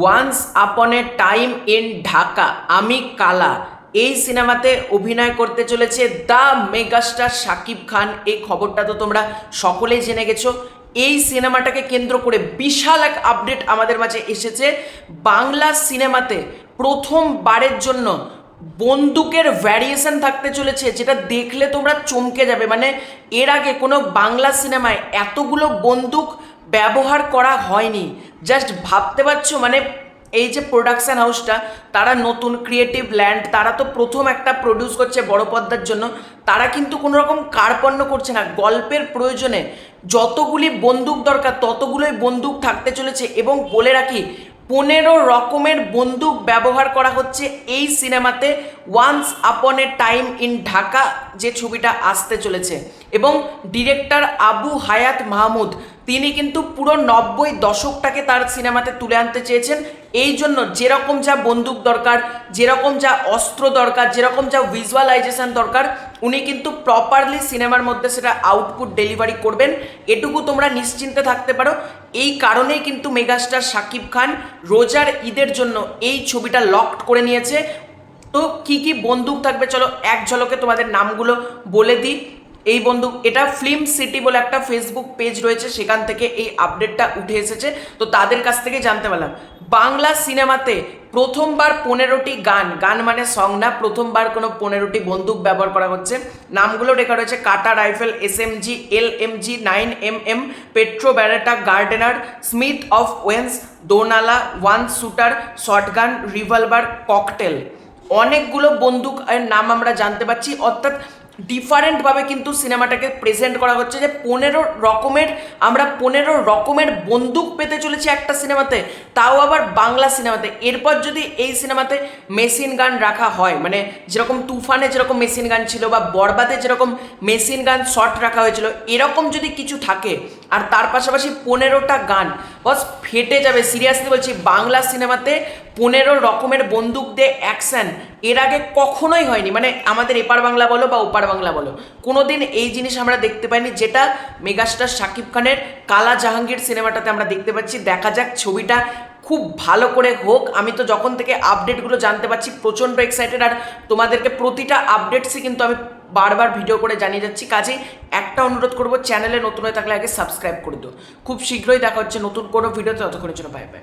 Once upon A time in Dhaka আমি কালা। এই সিনেমাতে অভিনয় করতে চলেছে দ্য মেগাস্টার শাকিব খান। এই খবরটা তো তোমরা সকলেই জেনে গেছো। এই সিনেমাটাকে কেন্দ্র করে বিশাল এক আপডেট আমাদের মাঝে এসেছে। বাংলা সিনেমাতে প্রথমবারের জন্য বন্দুকের ভ্যারিয়েশন থাকতে চলেছে, যেটা দেখলে তোমরা চমকে যাবে। মানে এর আগে কোনো বাংলা সিনেমায় এতগুলো বন্দুক ব্যবহার করা হয়নি। জাস্ট ভাবতে পারছ? মানে এই যে প্রোডাকশন হাউসটা তারা নতুন ক্রিয়েটিভ ল্যান্ড তারা তো প্রথম একটা প্রডিউস করছে বড় পর্দার জন্য। তারা কিন্তু কোনো রকম কার্পণ্য করছে না। গল্পের প্রয়োজনে যতগুলি বন্দুক দরকার, ততগুলোই বন্দুক থাকতে চলেছে। এবং বলে রাখি, পনেরো রকমের বন্দুক ব্যবহার করা হচ্ছে এই সিনেমাতে once upon A time in Dhaka যে ছবিটা আসতে চলেছে। এবং ডিরেক্টর আবু হায়াত মাহমুদ তিনি কিন্তু পুরো নব্বই দশকটাকে তার সিনেমাতে তুলে আনতে চেয়েছেন। এই জন্য যেরকম যা বন্দুক দরকার, যেরকম যা অস্ত্র দরকার, যেরকম যা ভিজুয়ালাইজেশন দরকার, উনি কিন্তু প্রপারলি সিনেমার মধ্যে সেটা আউটপুট ডেলিভারি করবেন। এটুকু তোমরা নিশ্চিন্তে থাকতে পারো। এই কারণেই কিন্তু মেগাস্টার শাকিব খান রোজার ঈদের জন্য এই ছবিটা লকড করে নিয়েছে। তো কি কি বন্দুক থাকবে, চলো এক ঝলকে তোমাদের নামগুলো বলে দিই। এই বন্দুক এটা ফিল্ম সিটি বলে একটা ফেসবুক পেজ রয়েছে, সেখান থেকে এই আপডেটটা উঠে এসেছে। তো তাদের কাছ থেকে জানতে পারলাম, বাংলা সিনেমাতে প্রথমবার পনেরোটি গান গান মানে সং না, প্রথমবার কোনো পনেরোটি বন্দুক ব্যবহার করা হচ্ছে। নামগুলো রেখা রয়েছে, কাটা rifle S M G L M G nine M M Pietro Beretta, Gardener, Smith of Wessons, দোনালা, one shooter shotgun revolver, cocktail. অনেকগুলো বন্দুক নাম আমরা জানতে পারছি অর্থাৎ ডিফারেন্টভাবে কিন্তু সিনেমাটাকে প্রেজেন্ট করা হচ্ছে যে পনেরো রকমের, আমরা পনেরো রকমের বন্দুক পেতে চলেছি একটা সিনেমাতে, তাও আবার বাংলা সিনেমাতে। এরপর যদি এই সিনেমাতে মেশিন গান রাখা হয় মানে যেরকম তুফানে যেরকম মেশিন গান ছিল বা বরবাদে যেরকম মেশিন গান শর্ট রাখা হয়েছিল, এরকম যদি কিছু থাকে, আর তার পাশাপাশি পনেরোটা গান, বস ফেটে যাবে। সিরিয়াসলি বলছি, বাংলা সিনেমাতে পনেরো রকমের বন্দুক দিয়ে অ্যাকশন এর আগে কখনোই হয়নি। মানে আমাদের এপার বাংলা বলো বা ওপার বাংলা বলো, কোনোদিন এই জিনিস আমরা দেখতে পাইনি যেটা মেগাস্টার শাকিব খানের কালা জাহাঙ্গীর সিনেমাটাতে আমরা দেখতে পাচ্ছি। দেখা যাক ছবিটা খুব ভালো করে হোক। আমি তো যখন থেকে আপডেটগুলো জানতে পারছি, প্রচণ্ড এক্সাইটেড আর তোমাদেরকে প্রতিটা আপডেটসই কিন্তু আমি বারবার ভিডিও করে জানিয়ে যাচ্ছি। কাজেই একটা অনুরোধ করব, চ্যানেলে নতুন হয়ে থাকলে আগে সাবস্ক্রাইব করে দিও। খুব শীঘ্রই দেখা হচ্ছে নতুন কোনো ভিডিওতে, ততক্ষণের জন্য বাই বাই